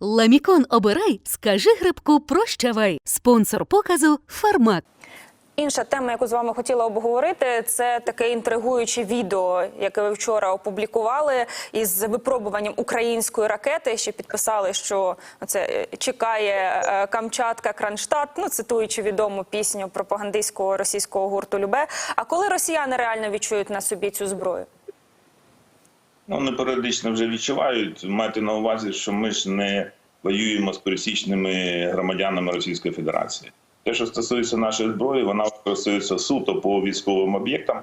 Ламікон обирай, скажи грибку прощавай. Спонсор показу Фармак. Інша тема, яку з вами хотіла обговорити, це таке інтригуюче відео, яке ви вчора опублікували із випробуванням української ракети. Ще підписали, що це чекає е, Камчатка, Кронштадт, ну цитуючи відому пісню пропагандистського російського гурту Любе. А коли росіяни реально відчують на собі цю зброю? Ну, вони періодично вже відчувають. Мати на увазі, що ми ж не воюємо з пересічними громадянами Російської Федерації. Те, що стосується нашої зброї, вона використовується суто по військовим об'єктам,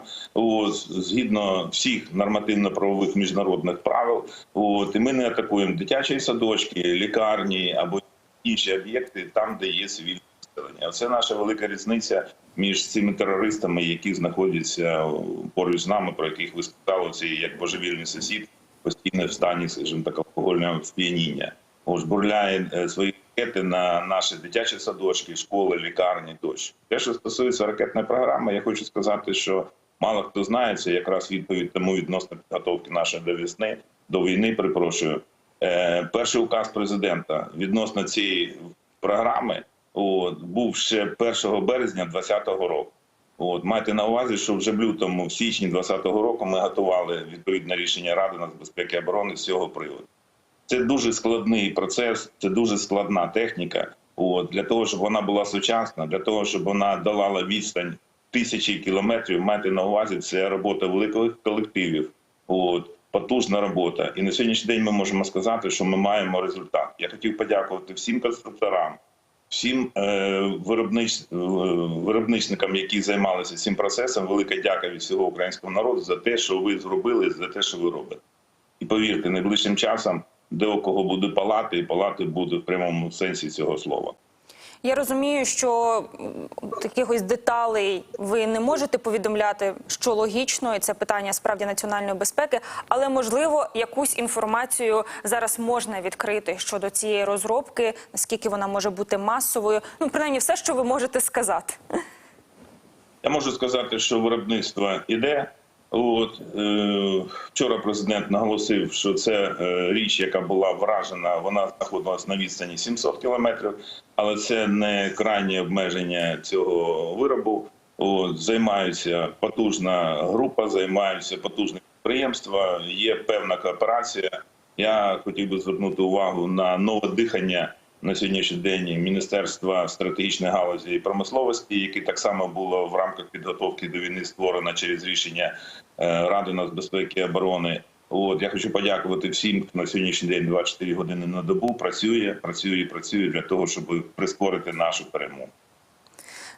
згідно всіх нормативно-правових міжнародних правил. От, і ми не атакуємо дитячі садочки, лікарні або інші об'єкти там, де є цивільне населення. Оце наша велика різниця між цими терористами, які знаходяться поруч з нами, про яких ви сказали, це як божевільний сусід, постійно в стані, скажімо так, алкогольного сп'яніння. Ось бурляє е, свої ракети на наші дитячі садочки, школи, лікарні тощо. Те, що стосується ракетної програми, я хочу сказати, що мало хто знає, це якраз відповідь тому відносно підготовки нашої до весни, до війни, перепрошую. Е, перший указ президента відносно цієї програми от, був ще 1 березня 2020 року. От майте на увазі, що вже в лютому, в січні 2020 року, ми готували відповідне рішення Ради нацбезпеки і оборони з цього приводу. Це дуже складний процес, це дуже складна техніка. От для того, щоб вона була сучасна, для того, щоб вона долала відстань тисячі кілометрів, майте на увазі, це робота великих колективів. От потужна робота. І на сьогоднішній день ми можемо сказати, що ми маємо результат. Я хотів подякувати всім конструкторам, всім е, виробнич, е, виробничникам, які займалися цим процесом. Велика дяка від всього українського народу за те, що ви зробили, за те, що ви робите. І повірте, найближчим часом де у кого буде палати, і палати буде в прямому сенсі цього слова. Я розумію, що м, якихось деталей ви не можете повідомляти, що логічно, і це питання справді національної безпеки, але можливо якусь інформацію зараз можна відкрити щодо цієї розробки, наскільки вона може бути масовою. Ну принаймні, все, що ви можете сказати. Я можу сказати, що виробництво іде. От е, вчора президент наголосив, що це е, річ, яка була вражена, вона знаходилась на відстані 700 кілометрів, але це не крайнє обмеження цього виробу. От, займаються потужна група, займаються потужне підприємства. Є певна кооперація. Я хотів би звернути увагу на нове дихання на сьогоднішній день Міністерства стратегічної галузі і промисловості, яке так само було в рамках підготовки до війни створено через рішення е, Ради нацбезпеки і оборони. От я хочу подякувати всім, хто на сьогоднішній день 24 години на добу працює, працює працює для того, щоб прискорити нашу перемогу.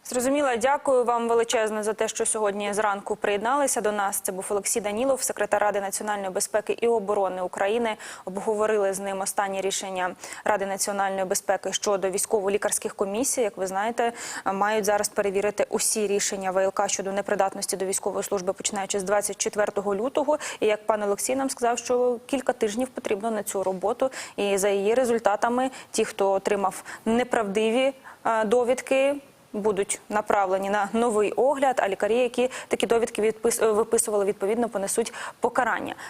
Зрозуміло, дякую вам величезне за те, що сьогодні зранку приєдналися до нас. Це був Олексій Данілов, секретар Ради національної безпеки і оборони України. Обговорили з ним останні рішення Ради національної безпеки щодо військово-лікарських комісій. Як ви знаєте, мають зараз перевірити усі рішення ВЛК щодо непридатності до військової служби, починаючи з 24 лютого. І як пан Олексій нам сказав, що кілька тижнів потрібно на цю роботу, і за її результатами ті, хто отримав неправдиві е, довідки будуть направлені на новий огляд, а лікарі, які такі довідки відпис... виписували, відповідно понесуть покарання.